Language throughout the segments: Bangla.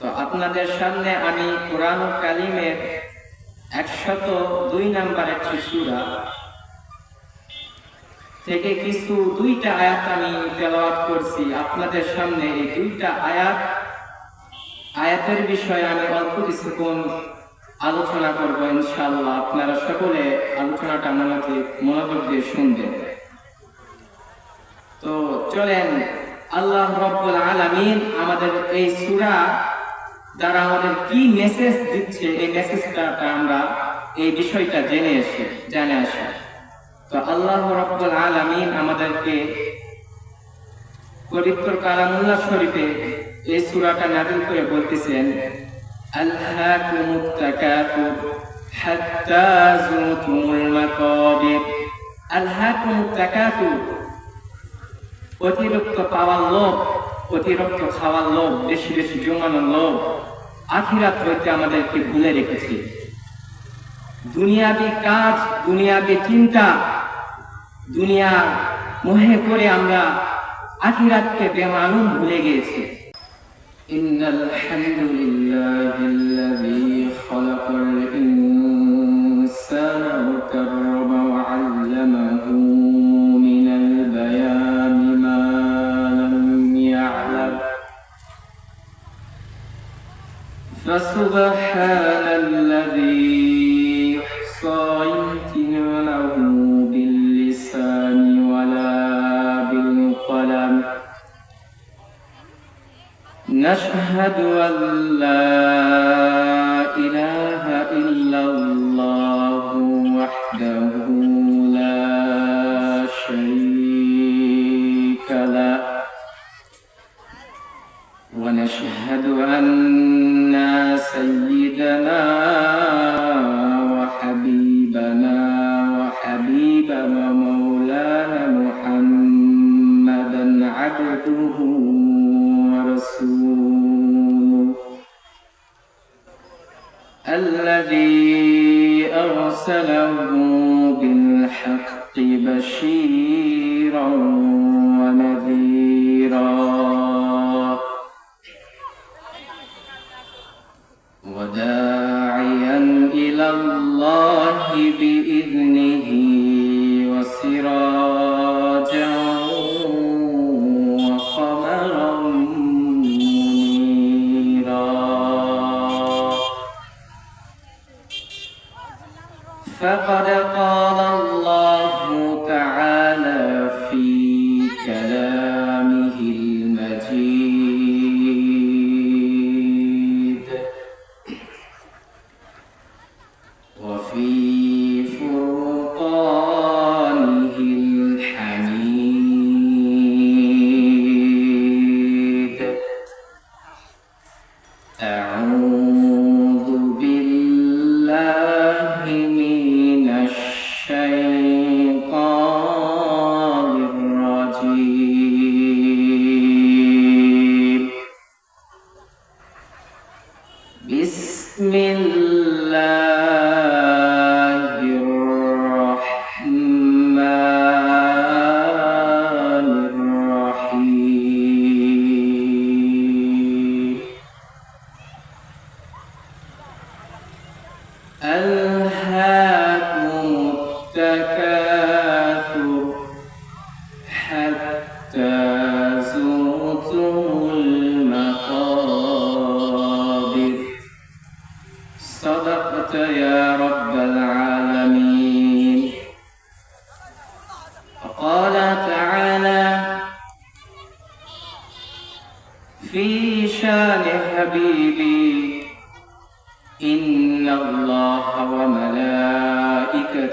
তো আপনাদের সামনে আমি কোরআন কালিমের একশত দুই নাম্বার একটি সুরা থেকে কিছু দুইটা আয়াত আমি তেলাওয়াত করছি। আপনাদের সামনে এই দুইটা আয়াত, আয়াতের বিষয়ে আমি অল্প কিছুক্ষণ আলোচনা করব ইনশাআল্লাহ। আপনারা সকলে আলোচনাটা মনোযোগ মনোযোগ দিয়ে শুনবেন। তো চলেন, আল্লাহ রব্বুল আলামিন আমাদের এই সূরা দ্বারা আমাদের কি মেসেজ দিচ্ছে, এই মেসেজটা আমরা এই বিষয়টা জেনে এসে, জেনে আসা। তো আল্লাহ রব্বুল আলামিন আমাদেরকে পবিত্র কালামুল্লাহ শরীফে এই সূরাটা নাযিল করে বলতেছেন তাকাতুর অতিরিক্ত পাওয়ার লোভ অতিরিক্ত খাওয়ার লোভ বেশি বেশি জমানোর লোভ আখিরাত হইতে আমাদেরকে ভুলে রেখেছে দুনিয়াবি কাজ দুনিয়াবি চিন্তা দুনিয়া মোহে করে আমরা আখিরাতকে বেমালুম ভুলে গিয়েছি إن الحمد لله الذي خلق الإنسان فسبحان الذي يحصى امتنانه باللسان ولا بالقلم. نشهد أن لا إله إلا الله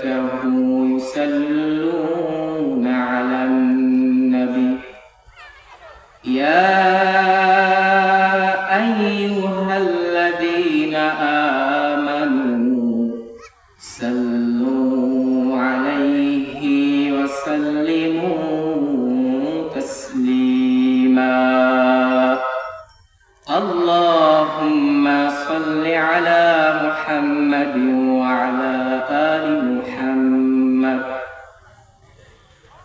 وملائكته يصلون على النبي. يا أيها الذين آمنوا صلوا عليه وسلموا تسليما. اللهم صل على محمد وعلى آل محمد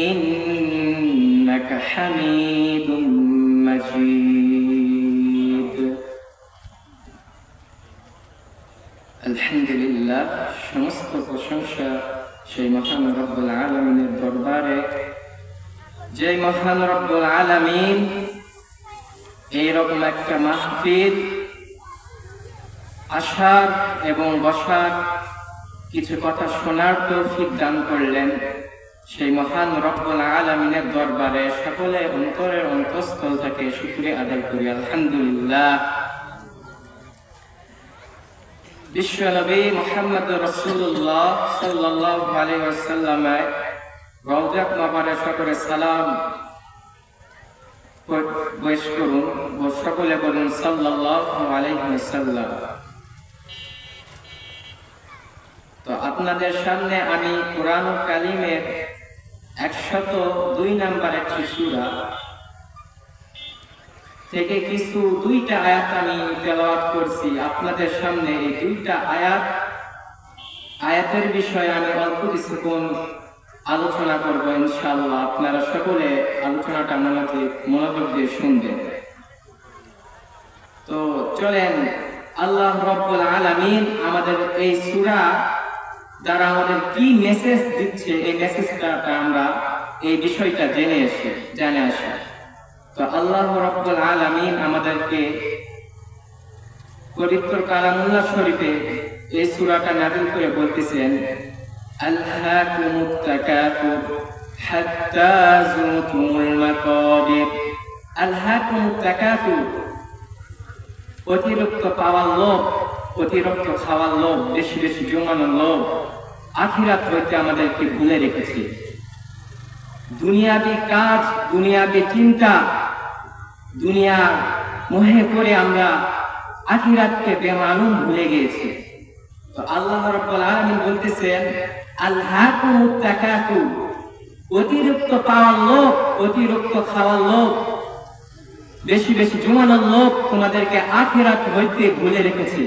إنك حميد مجيد আলহামদুলিল্লাহ সমস্ত প্রশংসা সেই মহান রব্বুল আলমিনের দরবারে যে মহান রব্বুল আলমিন এইরকম একটা মাহফিল আসার এবং বসার কিছু কথা শোনার তৌফিক দান করলেন সেই মহান রব্বুল আলমিনের দরবারে সকলে অন্তরের অন্তঃস্থল থেকে শুক্রিয়া আদায় করি, আলহামদুলিল্লাহ। বিশ্বনবী মোহাম্মদ রসুল্লাহ সাল্লাহ রওজাক মাবারে সকলে সালাম করুন সকলে বলুন সাল্লাহ তো আপনাদের সামনে আমি কোরআন কালিমের একশত দুই নাম্বার একটি সুরা। থেকে কিছু দুইটা আয়াত আমি তেলাওয়াত করছি। আপনাদের সামনে এই দুইটা আয়াত, আয়াতের বিষয়ে আমি অল্প কিছুক্ষণ আলোচনা করব ইনশাআল্লাহ। আপনারা সকলে আলোচনাটা মনোযোগ মনোযোগ দিয়ে শুনবেন। তো চলেন, আল্লাহ রব্বুল আলামিন আমাদের এই সূরা দ্বারা আমাদের কি মেসেজ দিচ্ছে, এই মেসেজটা আমরা এই বিষয়টা জেনে এসে, জেনে আসি। তো আল্লাহ রব্বুল আলামিন আমাদেরকে পবিত্র কালামুল্লাহ শরীফে এই সূরাটা নাযিল করে বলতেছেন আলহাকুমুত তাকাতুর হাত্তা যুরতুমুল অতিরিক্ত পাওয়ার লোভ অতিরিক্ত খাওয়ার লোভ, বেশি বেশি জমানোর লোভ, আখিরাত হইতে আমাদেরকে ভুলে রেখেছে। দুনিয়াবি কাজ, দুনিয়াবি চিন্তা, দুনিয়া মোহে করে আমরা আখিরাতকে বেমালুম ভুলে গিয়েছি। তো আল্লাহ রাব্বুল আলামিন বলতেছেন আল্লাহকুমুত তাকাতু অতিরিক্ত পাওয়ার লোক অতিরিক্ত খাওয়ার লোক বেশি বেশি জমানোর লোক তোমাদেরকে আখিরাত হইতে ভুলে রেখেছে।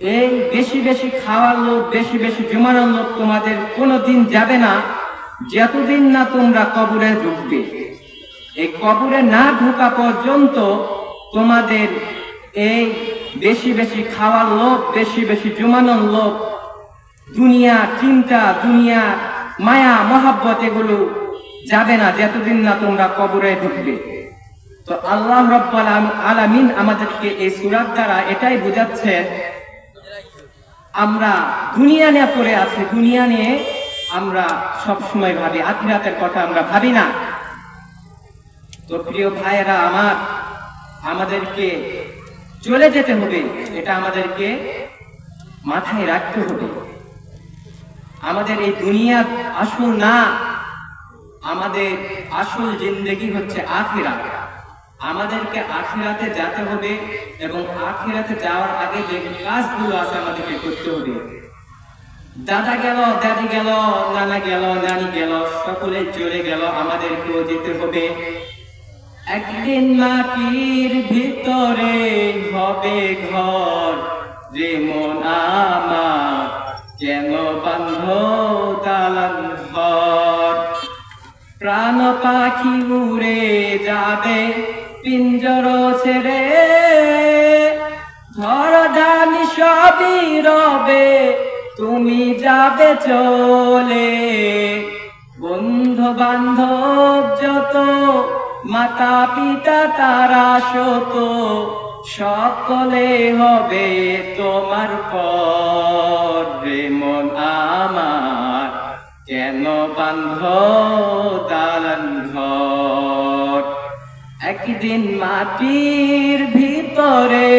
এই বেশি বেশি খাওয়ার লোভ, বেশি বেশি জমানোর লোভ তোমাদের কোনোদিন যাবে না। যতদিন না তোমরা কবরে ঢুকবে। এই কবরে না ঢোকা পর্যন্ত তোমাদের এই বেশি বেশি খাওয়ার লোভ, বেশি বেশি জমানোর লোভ, দুনিয়া, চিন্তা, দুনিয়া, মায়া, মহাব্বত এগুলো যাবে না যতদিন না তোমরা কবরে ঢুকবে। তো আল্লাহ রব্বাল আলামিন আমাদেরকে এই সুরাত দ্বারা এটাই বোঝাচ্ছে আমরা দুনিয়া নিয়ে পড়ে আছি, দুনিয়া নিয়ে আমরা সব সময় ভাবি, আখিরাতের কথা আমরা ভাবি না। তো প্রিয় ভাইয়েরা আমার, আমাদেরকে চলে যেতে হবে, এটা আমাদেরকে মাথায় রাখতে হবে। আমাদের এই দুনিয়া আসল না, আমাদের আসল জিন্দগি হচ্ছে আখিরাত। আমাদেরকে আখিরাতে যেতে হবে এবং আখিরাতে যাওয়ার আগে যে কাজগুলো আছে আমাদেরকে করতে হবে। দাদা গেল, দাদি গেল, নানা গেল, নানি গেল, সকলে চলে গেল, আমাদেরকেও যেতে হবে। একদিন মাটির ভিতরে হবে ঘর, যে মন আমার কেন বান্ধ দালান ঘর। প্রাণ পাখি উড়ে যাবে পিঞ্জর ছেড়ে দানি সবই রবে, তুমি যাবে চলে। বন্ধু বান্ধব যত মাতা পিতা তারা শত সকলে হবে তোমার পর। মন আমার, কেন বান্ধ দালান একদিন মাটির ভিতরে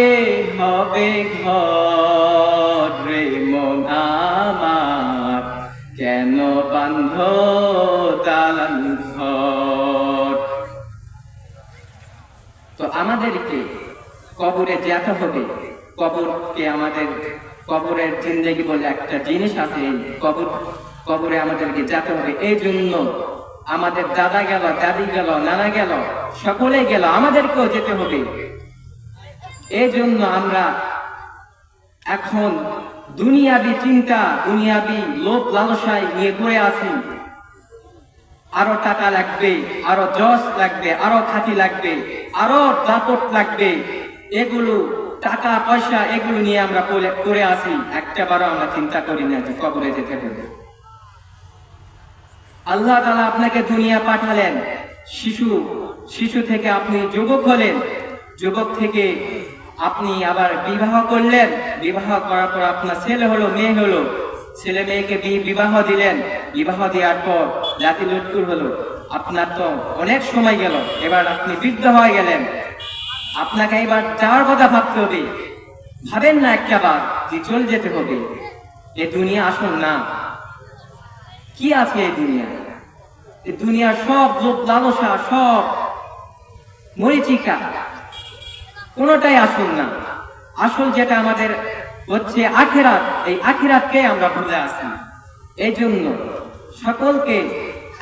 হবে ঘর রে মন কেন বান্ধ দালান ঘর? তো আমাদেরকে কবরে যেতে হবে। কবরকে আমাদের কবরের জিন্দগি বলে একটা জিনিস আছে। কবর কবরে আমাদেরকে যেতে হবে। এই জন্য আমাদের দাদা গেল, দাদি গেল, নানা গেল, সকলে গেল, আমাদেরকেও যেতে হবে। এই জন্য আমরা এখন দুনিয়াবি চিন্তা, দুনিয়াবি লোভ লালসায় নিয়ে পড়ে আছি। আরও টাকা লাগবে, আরও জস লাগবে, আরও খাতি লাগবে, আরও দাপট লাগবে। এগুলো টাকা, পয়সা, এগুলো নিয়ে আমরা পড়ে আছি। একটা বারো আমরা চিন্তা করি না যে কবরে যেতে হবে। আল্লাহ তালা আপনাকে দুনিয়া পাঠালেন। শিশু শিশু থেকে আপনি যুবক হলেন। যুবক থেকে আপনি আবার বিবাহ করলেন। বিবাহ করার পর আপনার ছেলে হলো, মেয়ে হলো। ছেলে মেয়েকে বিবাহ দিলেন। বিবাহ দেওয়ার পর জাতি লটকুর হলো। আপনার তো অনেক সময় গেল। এবার আপনি বৃদ্ধ হয়ে গেলেন। আপনাকে এবার যাওয়ার কথা ভাবতে হবে। ভাবেন না একটা বার যে চলে যেতে হবে। এ দুনিয়া আসুন না। কি আছে এই দুনিয়া? দুনিয়ার সব লোক লালসা, সব মরিচিকা। কোনোটাই আসল না। আসল যেটা আমাদের হচ্ছে আখেরাত। এই আখেরাতকে আমরা ভুলে আসি এই জন্য সকলকে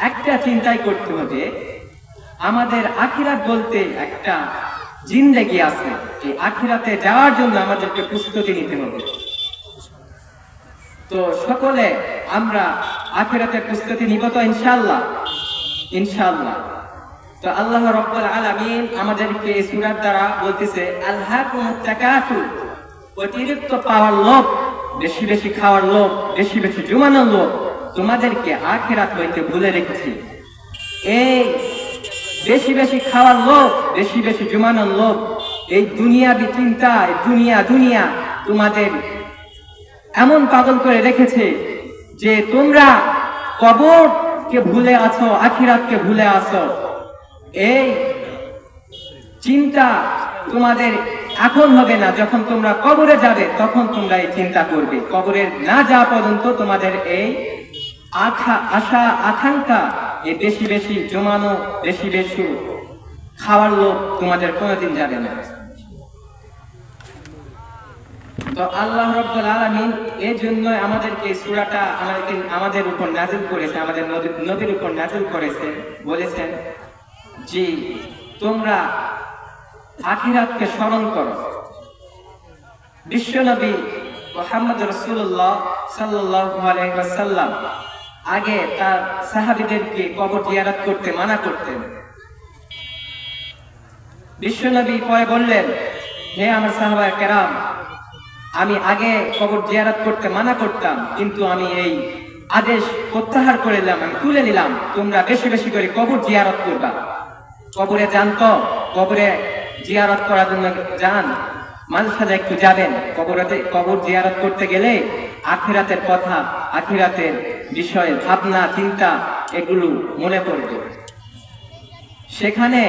একটা চিন্তাই করতে হবে, আমাদের আখিরাত বলতে একটা জিন্দেগি আছে। এই আখিরাতে যাওয়ার জন্য আমাদেরকে প্রস্তুতি নিতে হবে। তো সকলে আমরা আখিরাতের প্রস্তুতি নিব তো ইনশাল্লাহ ইনশাল্লাহ তো আল্লাহ রব্বুল আলামিন আমাদেরকে এই সূরার দ্বারা বলতেছে আল্লাহকুমুত তাকাসুর। অতিরিক্ত পাওয়ার লোভ, বেশি বেশি খাওয়ার লোভ, বেশি বেশি জমানোর লোভ তোমাদেরকে আখিরাত হইতে ভুলে রেখেছি। এই বেশি বেশি খাওয়ার লোভ, বেশি বেশি জমানোর লোভ, এই দুনিয়াবি চিন্তা দুনিয়া দুনিয়া তোমাদের এমন পাগল করে রেখেছে যে তোমরা কবরকে ভুলে আছো, আখিরাতকে ভুলে আছো। এই চিন্তা তোমাদের এখন হবে না, যখন তোমরা কবরে যাবে, তখন তোমরা এই চিন্তা করবে। কবরে না যাওয়া পর্যন্ত তোমাদের এই আশা আশা, আকাঙ্ক্ষা, এই বেশি বেশি জমানো, বেশি বেশি খাওয়ার লোক তোমাদের কোনোদিন যাবে না। তো আল্লাহ রব্বুল আলামিন এই জন্য আমাদেরকে সুরাটা আমাদেরকে আমাদের উপর নাজিল করেছে, আমাদের নদীর উপর নাজিল করেছে। বলেছেন যে তোমরা আখিরাতকে স্মরণ করো। বিশ্বনবী মোহাম্মদ রসুল্লাহ ওয়াসাল্লাম আগে তার সাহাবিদেরকে কবর জিয়ারত করতে, মানা করতেন। বিশ্বনবী পরে বললেন, হে আমার সাহাবা কেরাম আমি আগে কবর জিয়ারত করতে মানা করতাম, কিন্তু আমি এই আদেশ প্রত্যাহার করে নিলাম, আমি তুলে নিলাম, তোমরা বেশি বেশি করে কবর জিয়ারত করবা। কবরে যান তো, কবরে জিয়ারত করার জন্য যান মাঝে সাথে একটু যাবেন, কবরতে কবর জিয়ারত করতে গেলে আখিরাতের কথা, আখিরাতের বিষয়ে, ভাবনা, চিন্তা, এগুলো মনে পড়বে। সেখানে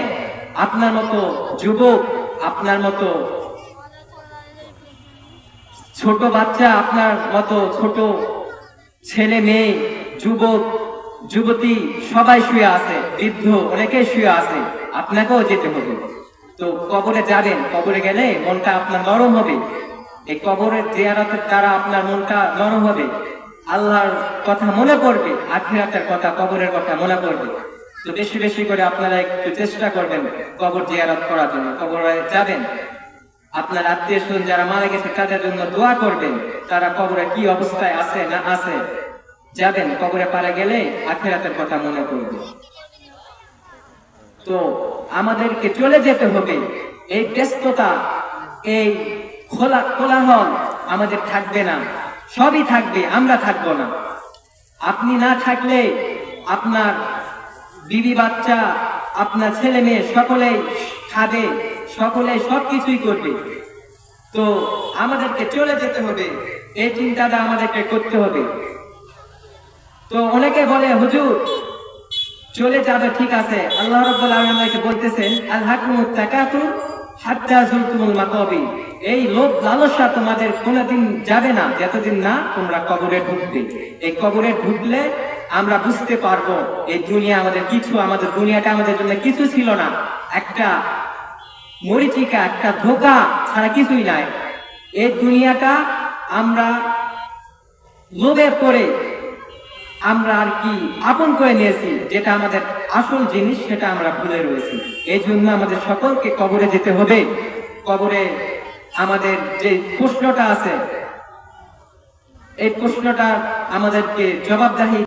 আপনার মতো যুবক, আপনার মতো ছোট বাচ্চা আপনার মতো ছোট ছেলে, মেয়ে, যুবক, যুবতী সবাই শুয়ে আছে, বৃদ্ধ অনেকে শুয়ে আছে, আপনাকেও যেতে হবে। তো কবরে যাবেন, কবরে গেলে মনটা আপনার নরম হবে। এই কবরের জিয়ারতের দ্বারা আপনার মনটা নরম হবে। আল্লাহর কথা মনে পড়বে, আখিরাতের কথা, কবরের কথা মনে পড়বে। তো বেশি বেশি করে আপনারা একটু চেষ্টা করবেন কবর জিয়ারত করার জন্য। কবরে যাবেন আপনার আত্মীয় স্বজন যারা মারা গেছে, তাদের জন্য দোয়া করবেন। তারা কবরে কি অবস্থায় আছে না আছে যাবেন, কবরে পারে গেলে আখেরাতের কথা মনে করবে। তো আমাদেরকে চলে যেতে হবে। এই ব্যস্ততা, এই খোলা কোলাহল আমাদের থাকবে না। সবই থাকবে, আমরা থাকব না। আপনি না থাকলে আপনার বিবি বাচ্চা, আপনার ছেলে মেয়ে সকলেই খাবে। সকলে সবকিছুই করবে। তো আমাদেরকে চলে যেতে হবে। এই চিন্তাটা আমাদেরকে করতে হবে। তো অনেকে বলে, হুজুর, চলে যাবে, ঠিক আছে। আল্লাহ রাব্বুল আলামিন বলতেছেন আল হাকুমুত তাকাতুর হাত্তা জুলতুমুল মাকাবির এই লোভ, লালসা তোমাদের কোনোদিন যাবে না, যতদিন না তোমরা কবরে ঢুকবে। এই কবরে ঢুকলে আমরা বুঝতে পারব, এই দুনিয়া আমাদের কিছু, আমাদের দুনিয়াটা আমাদের জন্য কিছু ছিল না। একটা মরিচিকা একটা ধোকা ছাড়া কিছুই নাই। এই দুনিয়াটা আমরা লোভে পড়ে আমরা আর কি আপন করে নিয়েছি, যেটা আমাদের আসল জিনিস, সেটা আমরা ভুলে রয়েছি। এই জন্য আমাদের সকলকে কবরে যেতে হবে। কবরে আমাদের যে প্রশ্নটা আছে, এই প্রশ্নটা আমাদেরকে জবাবদাহি